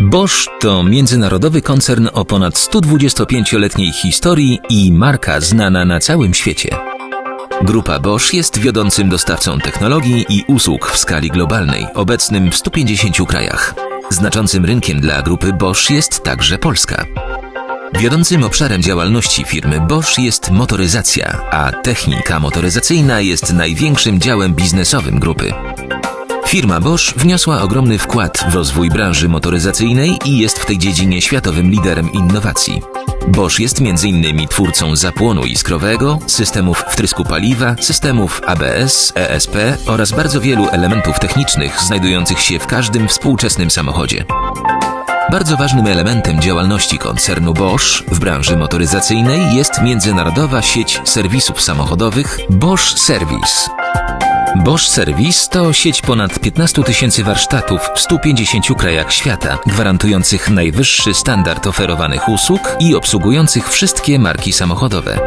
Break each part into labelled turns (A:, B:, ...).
A: Bosch to międzynarodowy koncern o ponad 125-letniej historii i marka znana na całym świecie. Grupa Bosch jest wiodącym dostawcą technologii i usług w skali globalnej, obecnym w 150 krajach. Znaczącym rynkiem dla grupy Bosch jest także Polska. Wiodącym obszarem działalności firmy Bosch jest motoryzacja, a technika motoryzacyjna jest największym działem biznesowym grupy. Firma Bosch wniosła ogromny wkład w rozwój branży motoryzacyjnej i jest w tej dziedzinie światowym liderem innowacji. Bosch jest m.in. twórcą zapłonu iskrowego, systemów wtrysku paliwa, systemów ABS, ESP oraz bardzo wielu elementów technicznych znajdujących się w każdym współczesnym samochodzie. Bardzo ważnym elementem działalności koncernu Bosch w branży motoryzacyjnej jest międzynarodowa sieć serwisów samochodowych Bosch Service. Bosch Service to sieć ponad 15 tysięcy warsztatów w 150 krajach świata, gwarantujących najwyższy standard oferowanych usług i obsługujących wszystkie marki samochodowe.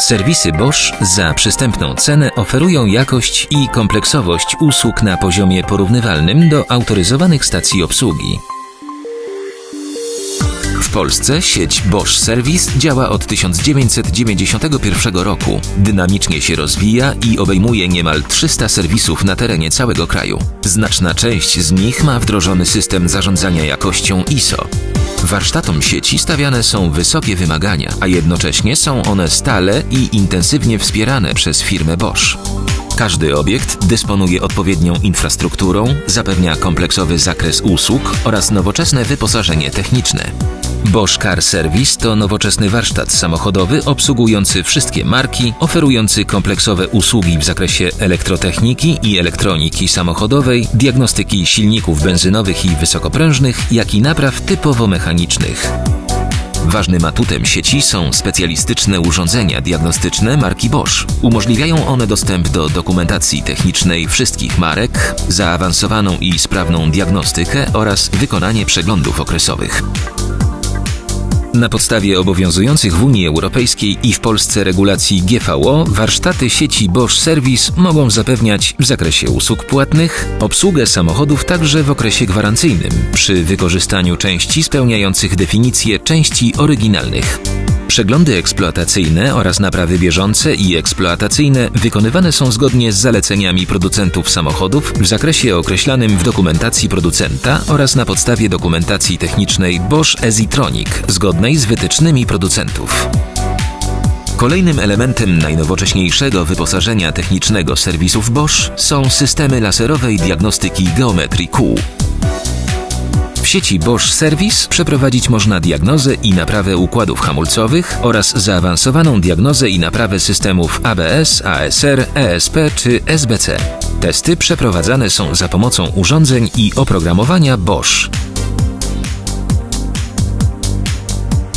A: Serwisy Bosch za przystępną cenę oferują jakość i kompleksowość usług na poziomie porównywalnym do autoryzowanych stacji obsługi. Polsce sieć Bosch Service działa od 1991 roku. Dynamicznie się rozwija i obejmuje niemal 300 serwisów na terenie całego kraju. Znaczna część z nich ma wdrożony system zarządzania jakością ISO. Warsztatom sieci stawiane są wysokie wymagania, a jednocześnie są one stale i intensywnie wspierane przez firmę Bosch. Każdy obiekt dysponuje odpowiednią infrastrukturą, zapewnia kompleksowy zakres usług oraz nowoczesne wyposażenie techniczne. Bosch Car Service to nowoczesny warsztat samochodowy obsługujący wszystkie marki, oferujący kompleksowe usługi w zakresie elektrotechniki i elektroniki samochodowej, diagnostyki silników benzynowych i wysokoprężnych, jak i napraw typowo mechanicznych. Ważnym atutem sieci są specjalistyczne urządzenia diagnostyczne marki Bosch. Umożliwiają one dostęp do dokumentacji technicznej wszystkich marek, zaawansowaną i sprawną diagnostykę oraz wykonanie przeglądów okresowych. Na podstawie obowiązujących w Unii Europejskiej i w Polsce regulacji GVO, warsztaty sieci Bosch Service mogą zapewniać w zakresie usług płatnych obsługę samochodów także w okresie gwarancyjnym, przy wykorzystaniu części spełniających definicje części oryginalnych. Przeglądy eksploatacyjne oraz naprawy bieżące i eksploatacyjne wykonywane są zgodnie z zaleceniami producentów samochodów w zakresie określanym w dokumentacji producenta oraz na podstawie dokumentacji technicznej Bosch Ezitronic zgodnej z wytycznymi producentów. Kolejnym elementem najnowocześniejszego wyposażenia technicznego serwisów Bosch są systemy laserowej diagnostyki geometrii kół. W sieci Bosch Service przeprowadzić można diagnozę i naprawę układów hamulcowych oraz zaawansowaną diagnozę i naprawę systemów ABS, ASR, ESP czy SBC. Testy przeprowadzane są za pomocą urządzeń i oprogramowania Bosch.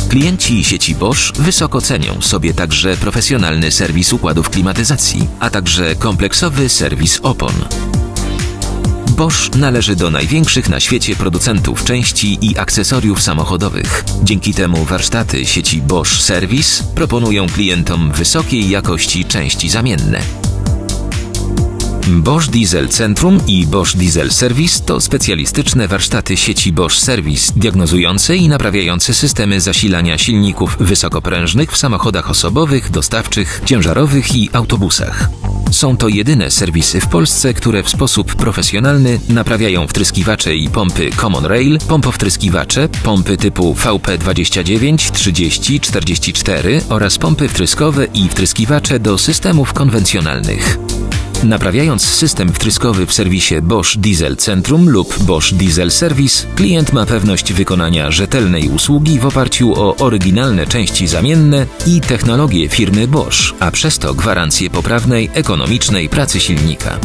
A: Klienci sieci Bosch wysoko cenią sobie także profesjonalny serwis układów klimatyzacji, a także kompleksowy serwis opon. Bosch należy do największych na świecie producentów części i akcesoriów samochodowych. Dzięki temu warsztaty sieci Bosch Service proponują klientom wysokiej jakości części zamienne. Bosch Diesel Centrum i Bosch Diesel Service to specjalistyczne warsztaty sieci Bosch Service diagnozujące i naprawiające systemy zasilania silników wysokoprężnych w samochodach osobowych, dostawczych, ciężarowych i autobusach. Są to jedyne serwisy w Polsce, które w sposób profesjonalny naprawiają wtryskiwacze i pompy Common Rail, pompowtryskiwacze, pompy typu VP29, 30, 44 oraz pompy wtryskowe i wtryskiwacze do systemów konwencjonalnych. Naprawiając system wtryskowy w serwisie Bosch Diesel Centrum lub Bosch Diesel Service, klient ma pewność wykonania rzetelnej usługi w oparciu o oryginalne części zamienne i technologię firmy Bosch, a przez to gwarancję poprawnej, ekonomicznej pracy silnika.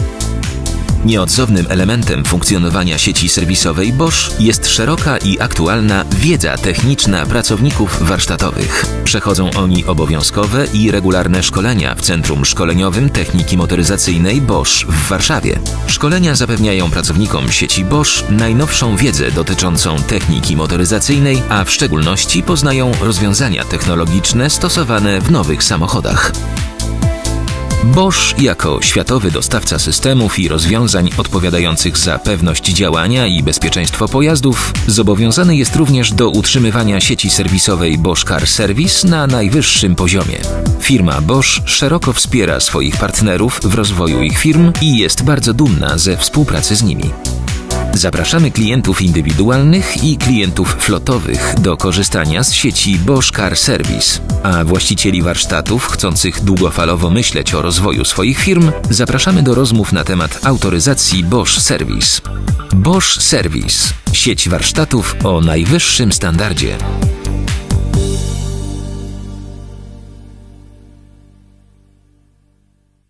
A: Nieodzownym elementem funkcjonowania sieci serwisowej Bosch jest szeroka i aktualna wiedza techniczna pracowników warsztatowych. Przechodzą oni obowiązkowe i regularne szkolenia w Centrum Szkoleniowym Techniki Motoryzacyjnej Bosch w Warszawie. Szkolenia zapewniają pracownikom sieci Bosch najnowszą wiedzę dotyczącą techniki motoryzacyjnej, a w szczególności poznają rozwiązania technologiczne stosowane w nowych samochodach. Bosch jako światowy dostawca systemów i rozwiązań odpowiadających za pewność działania i bezpieczeństwo pojazdów zobowiązany jest również do utrzymywania sieci serwisowej Bosch Car Service na najwyższym poziomie. Firma Bosch szeroko wspiera swoich partnerów w rozwoju ich firm i jest bardzo dumna ze współpracy z nimi. Zapraszamy klientów indywidualnych i klientów flotowych do korzystania z sieci Bosch Car Service, a właścicieli warsztatów chcących długofalowo myśleć o rozwoju swoich firm zapraszamy do rozmów na temat autoryzacji Bosch Service. Bosch Service sieć warsztatów o najwyższym standardzie.